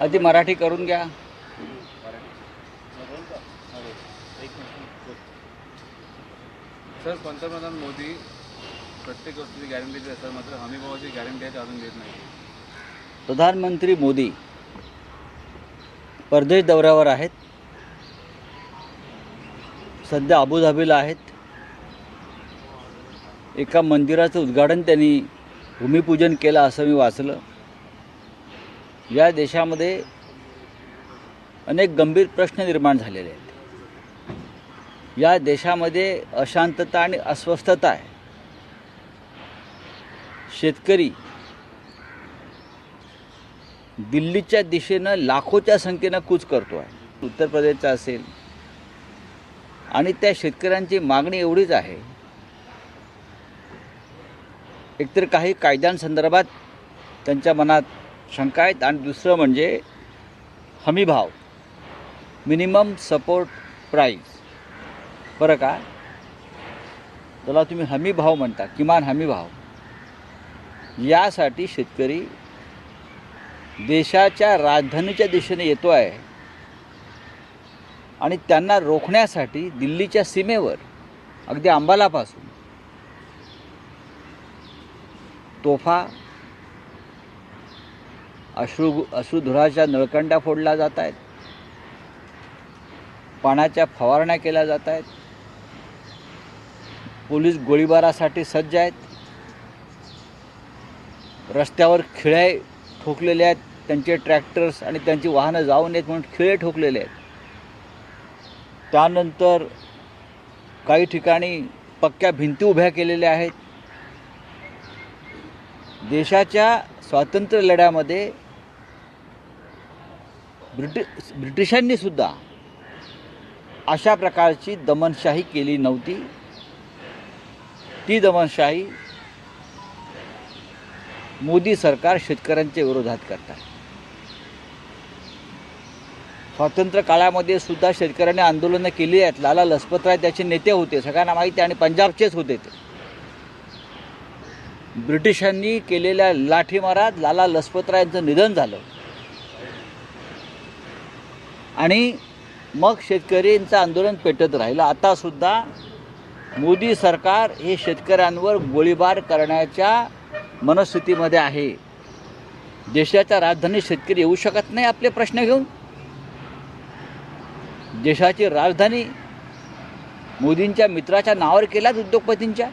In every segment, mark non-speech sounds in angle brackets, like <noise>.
आधी मराठी करून घ्या. सर पंतप्रधान मोदी प्रत्येक गोष्टीची गॅरंटी देत असतात मात्र हमी भावाची गॅरंटी आहे अजून देत नाही. प्रधानमंत्री मोदी परदेश दौऱ्यावर आहेत. सध्या अबुधाबीला आहेत. एका मंदिराचं उद्घाटन त्यांनी भूमिपूजन केलं असं मी वाचलं. या देशामध्ये अनेक गंभीर प्रश्न निर्माण झालेले आहेत. या देशामध्ये अशांतता आणि अस्वस्थता आहे. शेतकरी दिल्लीच्या दिशेनं लाखोच्या संख्येनं कूच करतो आहे उत्तर प्रदेशचा असेल. आणि त्या शेतकऱ्यांची मागणी एवढीच आहे. एकतर काही कायद्यांसंदर्भात त्यांच्या मनात शंका आहेत आणि दुसरं म्हणजे हमीभाव मिनिमम सपोर्ट प्राईज बरं का? त्याला तुम्ही हमी भाव म्हणता किमान हमी भाव. यासाठी शेतकरी देशाच्या राजधानीच्या दिशेने येतो आहे. आणि त्यांना रोखण्यासाठी दिल्लीच्या सीमेवर अगदी अंबालापासून तोफा अश्रू अश्रुधुराच्या नळकंड्या फोडल्या जात आहेत पाण्याच्या फवारण्या केल्या जात आहेत पोलीस गोळीबारासाठी सज्ज आहेत. रस्त्यावर खिळे ठोकलेले आहेत. त्यांचे ट्रॅक्टर्स आणि त्यांची वाहनं जाऊ नयेत म्हणून खिळे ठोकलेले आहेत. त्यानंतर काही ठिकाणी पक्क्या भिंती उभ्या केलेल्या आहेत. देशाच्या स्वातंत्र्य लढ्यामध्ये ब्रिटि ब्रिटिशांनी सुद्धा अशा प्रकारची दमनशाही केली नव्हती. ती दमनशाही मोदी सरकार शेतकऱ्यांच्या विरोधात करतात. स्वातंत्र्य काळामध्ये सुद्धा शेतकऱ्यांनी आंदोलनं केली आहेत. लाला लजपतराय त्याचे नेते होते. सगळ्यांना माहिती आहे आणि पंजाबचेच होते ते. ब्रिटिशांनी केलेल्या लाठीमारात लाला लजपतरायांचं निधन झालं. आणि मग शेतकऱ्यांचं आंदोलन पेटत राहिलं. आतासुद्धा मोदी सरकार हे शेतकऱ्यांवर गोळीबार करण्याच्या मनस्थितीमध्ये आहे. देशाच्या राजधानीत शेतकरी येऊ शकत नाही आपले प्रश्न घेऊन. देशाची राजधानी मोदींच्या मित्राच्या नावावर केल्यात उद्योगपतींच्या.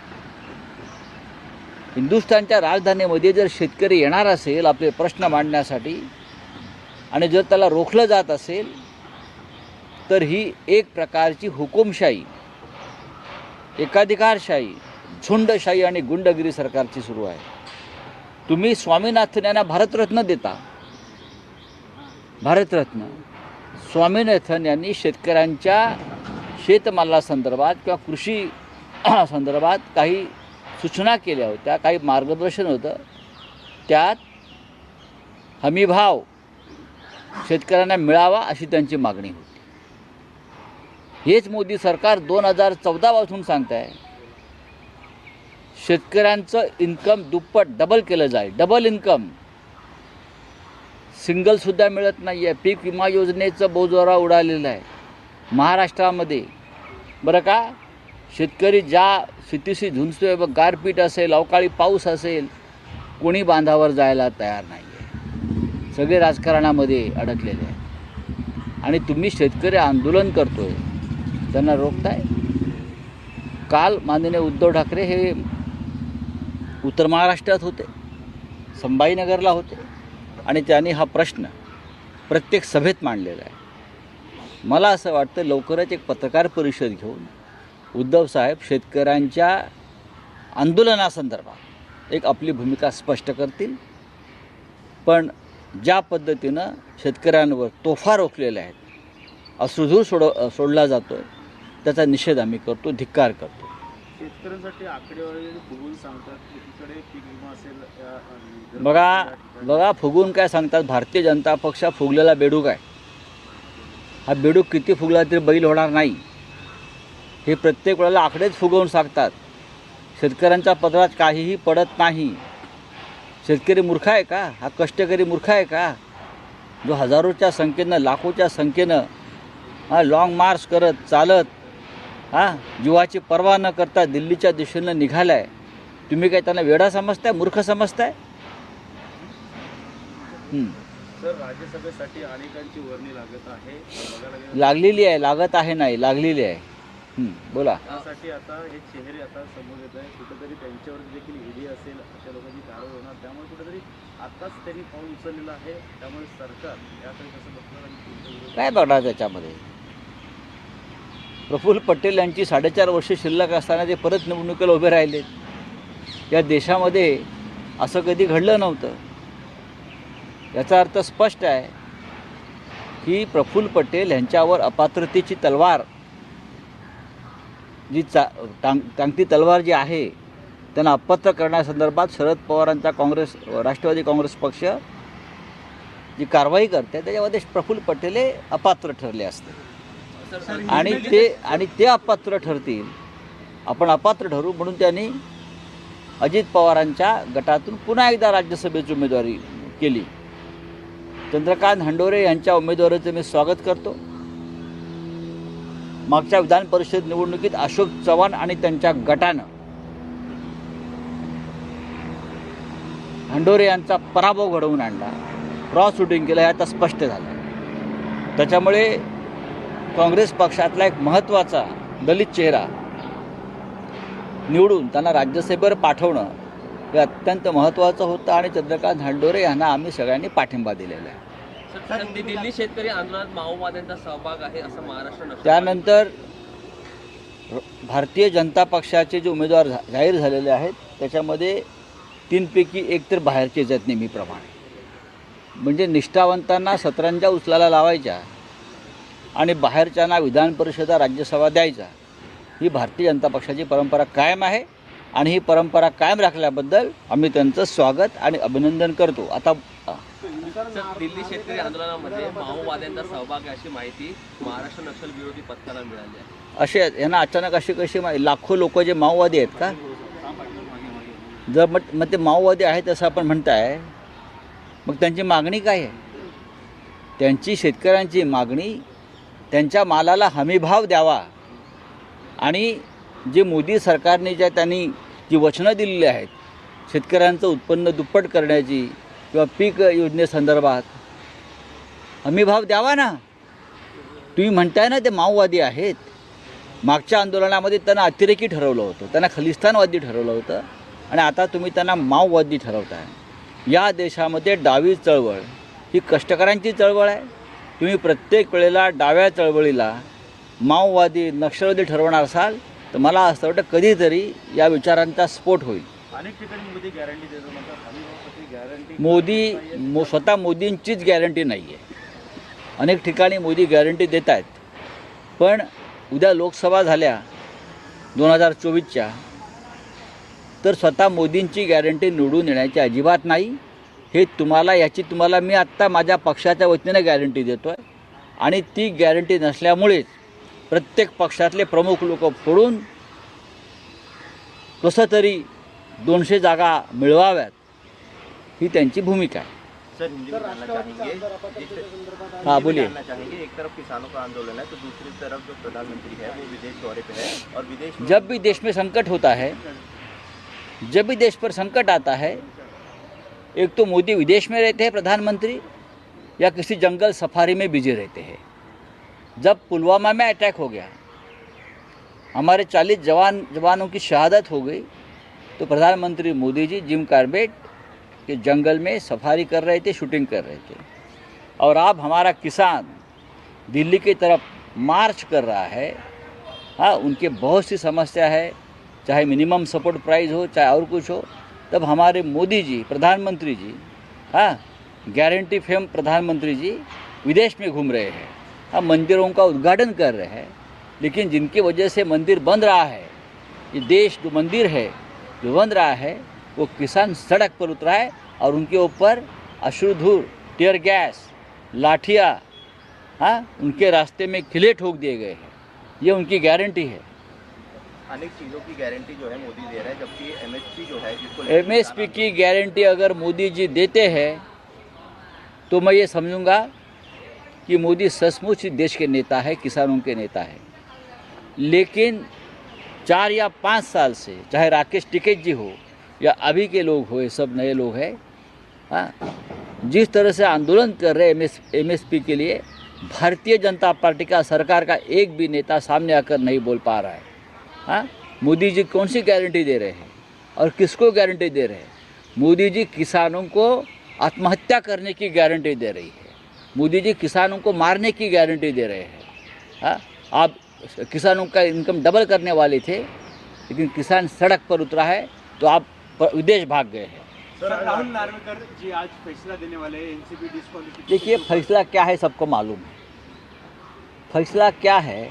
हिंदुस्थानच्या राजधानीमध्ये जर शेतकरी येणार असेल आपले प्रश्न मांडण्यासाठी आणि जर त्याला रोखलं जात असेल तर ही एक प्रकारची हुकुमशाही एकाधिकारशाही झुंडशाही आणि गुंडगिरी सरकारची सुरू आहे. तुम्ही स्वामीनाथन यांना भारतरत्न देता. भारतरत्न. स्वामीनाथन यांनी शेतकऱ्यांच्या शेतमालासंदर्भात किंवा कृषी <clears throat> संदर्भात काही सूचना केल्या होत्या काही मार्गदर्शन होतं. त्यात हमीभाव शेतकऱ्यांना मिळावा अशी त्यांची मागणी होती. हेच मोदी सरकार दोन हजार चौदापासून सांगत आहे शेतकऱ्यांचं इन्कम दुप्पट डबल केलं जाईल. डबल इन्कम सिंगलसुद्धा मिळत नाही आहे पीक विमा योजनेचं बोजोरा उडालेलं आहे. महाराष्ट्रामध्ये. बरं का? शेतकरी ज्या स्थितीशी झुंजतोय बघ गारपीट असेल अवकाळी पाऊस असेल कोणी बांधावर जायला तयार नाही आहे सगळे राजकारणामध्ये अडकलेले आहे आणि तुम्ही शेतकरी आंदोलन करतोय. त्यांना रोखताय. काल माननीय उद्धव ठाकरे हे उत्तर महाराष्ट्रात होते संभाजीनगरला होते आणि त्यांनी हा प्रश्न प्रत्येक सभेत मांडलेला आहे. मला असं वाटतं लवकरच एक पत्रकार परिषद घेऊन उद्धव साहेब शेतकऱ्यांच्या आंदोलनासंदर्भात एक आपली भूमिका स्पष्ट करतील. पण ज्या पद्धतीनं शेतकऱ्यांवर तोफा रोखलेल्या आहेत अश्रुधूर सोड सोडला जातो आहे त्याचा निषेध आम्ही करतो धिक्कार करतो. शेतकऱ्यांसाठी आकडेवारी फुगून सांगतात एकीकडे पीक विमा असेल या, अं, बघा बघा फुगून काय सांगतात भारतीय जनता पक्ष फुगलेला बेडूक आहे. हा बेडूक किती फुगला तरी बैल होणार नाही. हे प्रत्येक वेळेला आकडेच फुगवून सांगतात. शेतकऱ्यांच्या पदरात काहीही पडत नाही. शेतकरी मूर्ख आहे का? हा कष्टकरी मूर्ख आहे का? जो हजारोच्या संख्येनं लाखोच्या संख्येनं हा लाँग मार्च करत चालत हा जीवाची पर्वा न करता दिल्लीच्या दिशेनं निघाला आहे तुम्ही काय त्यांना वेडा समजताय मूर्ख समजताय? हं. सर राज्यसभेसाठी अनेकांची वर्णी लागत आहे. लागलेली आहे लागत आहे नाही लागलेली आहे. हं, बोला. त्यासाठी आता हे चेहरे आता समोर येत आहे कुठेतरी त्यांच्यावर देखील ईडी असेल अशा लोकांची कारवाई होणार. त्यामुळे कुठेतरी आताच त्यांनी पाऊल उचललेलं आहे. त्यामुळे सरकार याकडे कसं बघणार काय बघणार त्याच्यामध्ये? प्रफुल्ल पटेल यांची साडेचार वर्ष शिल्लक असताना ते परत निवडणुकीला उभे राहिलेत या देशामध्ये असं कधी घडलं नव्हतं. याचा अर्थ स्पष्ट आहे की प्रफुल्ल पटेल यांच्यावर अपात्रतेची तलवार जी चा टांग टांगती तलवार जी आहे त्यांना अपात्र करण्यासंदर्भात शरद पवारांचा काँग्रेस राष्ट्रवादी काँग्रेस पक्ष जी कारवाई करते त्याच्यामध्ये प्रफुल्ल पटेल हे अपात्र ठरले असते. आणि ते आणि ते अपात्र ठरतील. आपण अपात्र ठरू म्हणून त्यांनी अजित पवारांच्या गटातून पुन्हा एकदा राज्यसभेची उमेदवारी केली. चंद्रकांत हंडोरे यांच्या उमेदवारीचं मी स्वागत करतो. मागच्या विधान परिषद निवडणुकीत अशोक चव्हाण आणि त्यांच्या गटानं हंडोरे यांचा पराभव घडवून आणला. क्रॉस शूटिंग केलं हे आता स्पष्ट झालं. त्याच्यामुळे काँग्रेस पक्षातला एक महत्त्वाचा दलित चेहरा निवडून त्यांना राज्यसभेवर पाठवणं हे अत्यंत महत्त्वाचं होतं आणि चंद्रकांत हंडोरे यांना आम्ही सगळ्यांनी पाठिंबा दिलेला आहे. दिल्ली शेतकरी आंदोलनात माओवाद्यांचा सहभाग आहे असं महाराष्ट्र त्यानंतर भारतीय जनता पक्षाचे जे उमेदवार जाहीर झालेले आहेत त्याच्यामध्ये तीनपैकी एक तर बाहेरचेच आहेत नेहमीप्रमाणे. म्हणजे निष्ठावंतांना सतरंजा उचलायला लावायच्या आणि बाहेरच्यांना विधान परिषदा राज्यसभा द्यायचा. ही भारतीय जनता पक्षाची परंपरा कायम आहे आणि ही परंपरा कायम राखल्याबद्दल आम्ही त्यांचं स्वागत आणि अभिनंदन करतो. आता दिल्ली शेतकरी आंदोलनामध्ये माओवाद्यांचा सहभाग आहे अशी माहिती महाराष्ट्र नक्षल विरोधी पथकाला मिळाली आहे. असे यांना अचानक अशी कशी मा- लाखो लोक जे माओवादी आहेत का? जर मग मग ते माओवादी आहेत असं आपण म्हणताय मग त्यांची मागणी काय आहे? त्यांची शेतकऱ्यांची मागणी त्यांच्या मालाला हमीभाव द्यावा. आणि जे मोदी सरकारने ज्या त्यांनी जी वचनं दिलेली आहेत शेतकऱ्यांचं उत्पन्न दुप्पट करण्याची किंवा पीक योजनेसंदर्भात हमीभाव द्यावा ना. तुम्ही म्हणताय ना ते माओवादी आहेत. मागच्या आंदोलनामध्ये त्यांना अतिरेकी ठरवलं होतं. त्यांना खलिस्तानवादी ठरवलं होतं. आणि आता तुम्ही त्यांना माओवादी ठरवताय. या देशामध्ये डावी चळवळ ही कष्टकऱ्यांची चळवळ आहे. तुम्ही प्रत्येक वेळेला डाव्या चळवळीला माओवादी नक्षलवादी ठरवणार असाल तर मला असं वाटतं कधीतरी या विचारांचा स्फोट होईल. अनेक ठिकाणी मोदी गॅरंटी देतो म्हणतात. हमी भावासाठी गॅरंटी मोदी मो स्वतः मोदींचीच गॅरंटी नाही आहे अनेक ठिकाणी मोदी गॅरंटी देत आहेत. पण उद्या लोकसभा झाल्या दोन हजार चोवीसच्या तर स्वतः मोदींची गॅरंटी निवडून येण्याची अजिबात नाही. हे तुम्हाला याची तुम्हाला मी आत्ता माझ्या पक्षाच्या वतीनं गॅरंटी देतो आहे आणि ती गॅरंटी नसल्यामुळेच प्रत्येक पक्षातले प्रमुख लोक फोडून कसं तरी दोनशे जागा मिळवाव्यात ही त्यांची भूमिका आहे. हाँ, बोलिए। जानना चाहेंगे एक तरफ किसानों का आंदोलन है तो दूसरी तरफ जो प्रधानमंत्री है वो विदेश दौरे पे है और विदेश में जब भी देश में संकट होता है जब भी देश पर संकट आता है एक तो मोदी विदेश में रहते हैं प्रधानमंत्री, या किसी जंगल सफारी में बिज़ी रहते हैं। जब पुलवामा में अटैक हो गया, हमारे चालीस जवान, जवानों की शहादत हो गई तो प्रधानमंत्री मोदी जी जिम कार्बेट के जंगल में सफारी कर रहे थे, शूटिंग कर रहे थे। और अब हमारा किसान दिल्ली की तरफ़ मार्च कर रहा है। हाँ उनके बहुत सी समस्या है, चाहे मिनिमम सपोर्ट प्राइस हो, चाहे और कुछ हो। तब हमारे मोदी जी, प्रधानमंत्री जी हाँ गारंटी फेम प्रधानमंत्री जी विदेश में घूम रहे हैं। हाँ मंदिरों का उद्घाटन कर रहे हैं, लेकिन जिनकी वजह से मंदिर बंद रहा है, ये देश जो मंदिर है, जो बंद रहा है, वो किसान सड़क पर उतरा है और उनके ऊपर अश्रुधूर टेयर गैस लाठिया हाँ उनके रास्ते में किले ठोक दिए गए हैं। ये उनकी गारंटी है। अनेक चीज़ों की गारंटी जो है मोदी दे रहे हैं जबकि एमएसपी जो है जिसको एमएसपी की गारंटी अगर मोदी जी देते हैं तो मैं ये समझूँगा कि मोदी सचमुच देश के नेता है किसानों के नेता है। लेकिन चार या पाँच साल से चाहे राकेश टिकैत जी हो या अभी के लोग हो ये सब नए लोग हैं हाँ जिस तरह से आंदोलन कर रहे एम एस के लिए भारतीय जनता पार्टी का सरकार का एक भी नेता सामने आकर नहीं बोल पा रहा है। हाँ? मोदी जी कौन सी गारंटी दे रहे हैं? और किसको गारंटी दे रहे हैं? मोदी जी किसानों को आत्महत्या करने की गारंटी दे रही है। मोदी जी किसानों को मारने की गारंटी दे रहे हैं। हाँ? आप किसानों का इनकम डबल करने वाले थे लेकिन किसान सड़क पर उतरा है तो आप विदेश भाग गए हैं। सर राहुल नार्वेकर जी आज फैसला देने वाले हैं देखिए फैसला क्या है सबको मालूम है। फैसला क्या है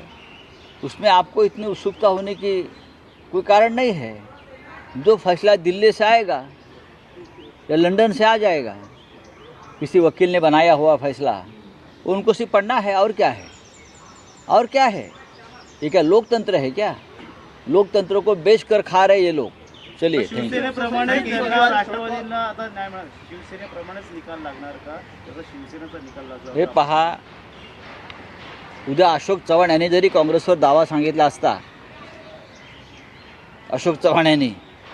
उसमें आपको इतनी उत्सुकता होने की कोई कारण नहीं है। जो फैसला दिल्ली से आएगा या लंदन से आ जाएगा किसी वकील ने बनाया हुआ फैसला उनको सिर्फ़ पढ़ना है और क्या है? और क्या है? ये क्या लोकतंत्र है क्या? लोकतंत्र को बेच कर खा रहे ये लोग। चलिए हे पहा उद्या अशोक चव्हाण यांनी जरी काँग्रेसवर दावा सांगितला असता अशोक चव्हाण यांनी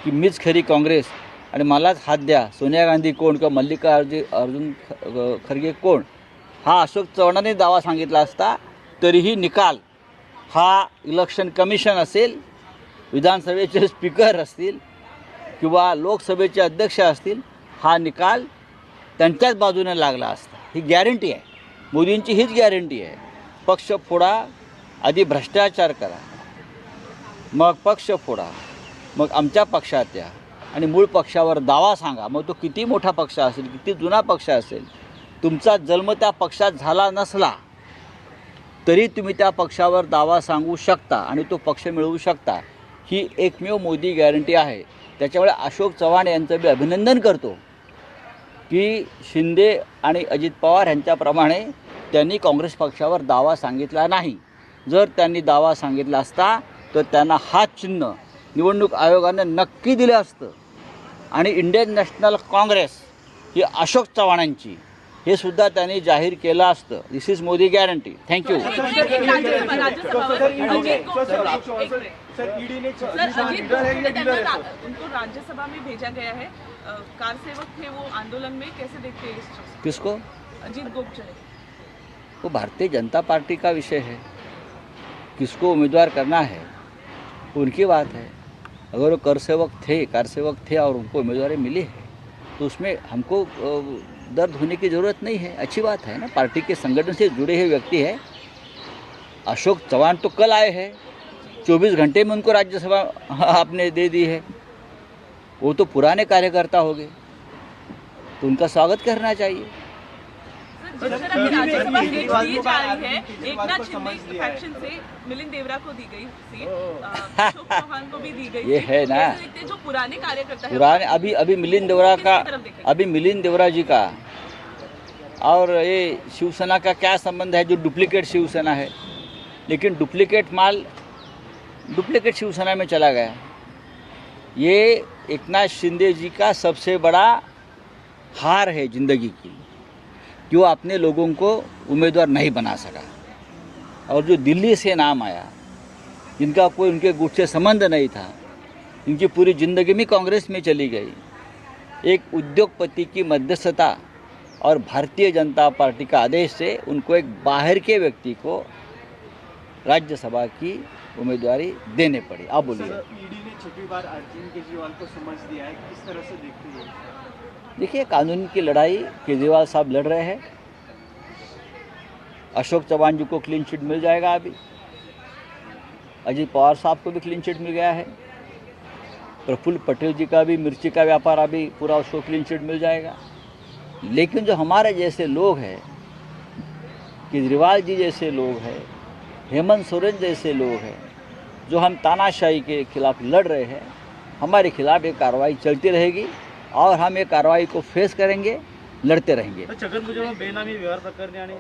की मीच खरी काँग्रेस आणि मलाच हात द्या सोनिया गांधी कोण किंवा मल्लिकार्जुन अर्जुन ख- खरगे कोण हा अशोक चव्हाणांनी दावा सांगितला असता तरीही निकाल हा इलेक्शन कमिशन असेल विधानसभेचे स्पीकर असतील किंवा लोकसभेचे अध्यक्ष असतील हा निकाल त्यांच्याच बाजूने लागला असता. ही गॅरंटी आहे. मोदींची हीच गॅरंटी आहे. पक्ष फोडा आधी भ्रष्टाचार करा. मग पक्ष फोडा मग आमच्या पक्षात या. आणि मूळ पक्षावर दावा सांगा. मग तो किती मोठा पक्ष असेल किती जुना पक्ष असेल तुमचा जन्म त्या पक्षात झाला नसला तरी तुम्ही त्या पक्षावर दावा सांगू शकता आणि तो पक्ष मिळवू शकता. ही एकमेव मोदी गॅरंटी आहे. त्याच्यामुळे अशोक चव्हाण यांचं मी अभिनंदन करतो की शिंदे आणि अजित पवार यांच्याप्रमाणे त्यांनी काँग्रेस पक्षावर दावा सांगितला नाही जर त्यांनी दावा सांगितला असता तर त्यांना हात चिन्ह निवडणूक आयोगानं नक्की दिलं असतं आणि इंडियन नॅशनल काँग्रेस ही अशोक चव्हाणांची हे सुद्धा त्यांनी जाहीर केलं असतं this is Modi guarantee thank you Rajyasabha में भेजा गया है अ, कार सेवक थे वो आंदोलन में कैसे देखते हैं इस चीज किसको? अजीत गोपचरे वो भारतीय जनता पार्टी का विषय है। किसको उम्मीदवार करना है, उनकी बात है। अगर वो कर सेवक थे कार सेवक थे और उनको उम्मीदवारी मिली है तो उसमें हमको दर्द होने की ज़रूरत नहीं है। अच्छी बात है ना, पार्टी के संगठन से जुड़े हुए व्यक्ति है। अशोक चौहान तो कल आए हैं। चौबीस घंटे में उनको राज्यसभा <laughs> आपने दे दी है। वो तो पुराने कार्यकर्ता हो गए। तो उनका स्वागत करना चाहिए। राज्यसभा सीट दी जा रही है। एक नाथ शिंदे फैक्शन से मिलिंद देवरा को दी गई सीट अशोक चौहान को भी दी गई ये है ना। हैं जो पुराने कार्यकर्ता पुराने अभी अभी मिलिंद देवरा का? अभी मिलिंद देवरा जी का। और ये शिवसेना का क्या संबंध है जो डुप्लीकेट शिवसेना है? लेकिन डुप्लीकेट माल डुप्लीकेट शिवसेना में चला गया। ये एकनाथ शिंदे जी का सबसे बड़ा हार है ज़िंदगी की कि वो अपने लोगों को उम्मीदवार नहीं बना सका? और जो दिल्ली से नाम आया, जिनका कोई उनके गुट से संबंध नहीं था, इनकी पूरी ज़िंदगी में कांग्रेस में चली गई। एक उद्योगपति की मध्यस्थता और भारतीय जनता पार्टी का आदेश से उनको एक बाहर के व्यक्ति को राज्यसभा की उम्मीदवारी देने पड़ी। आप बोलिए। ईडी ने छठी बार अरविंद केजरीवाल को समझ दिया है, किस तरह से देखते हैं? देखिए, कानून की लड़ाई केजरीवाल साहब लड़ रहे हैं। अशोक चौहान जी को क्लीन चिट मिल जाएगा अभी। अजीत पवार साहब को भी क्लीन चिट मिल गया है। प्रफुल्ल पटेल जी का भी, मिर्ची का व्यापार अभी पूरा उसको क्लीन चिट मिल जाएगा। लेकिन जो हमारे जैसे लोग हैं, केजरीवाल जी जैसे लोग हैं, हेमंत सोरेन जैसे लोग हैं, जो हम तानाशाही के खिलाफ लड़ रहे हैं, हमारे खिलाफ ये कार्रवाई चलती रहेगी। और हम ये कार्रवाई को फेस करेंगे लड़ते रहेंगे। बेनामी व्यवहार प्रकरणी आणि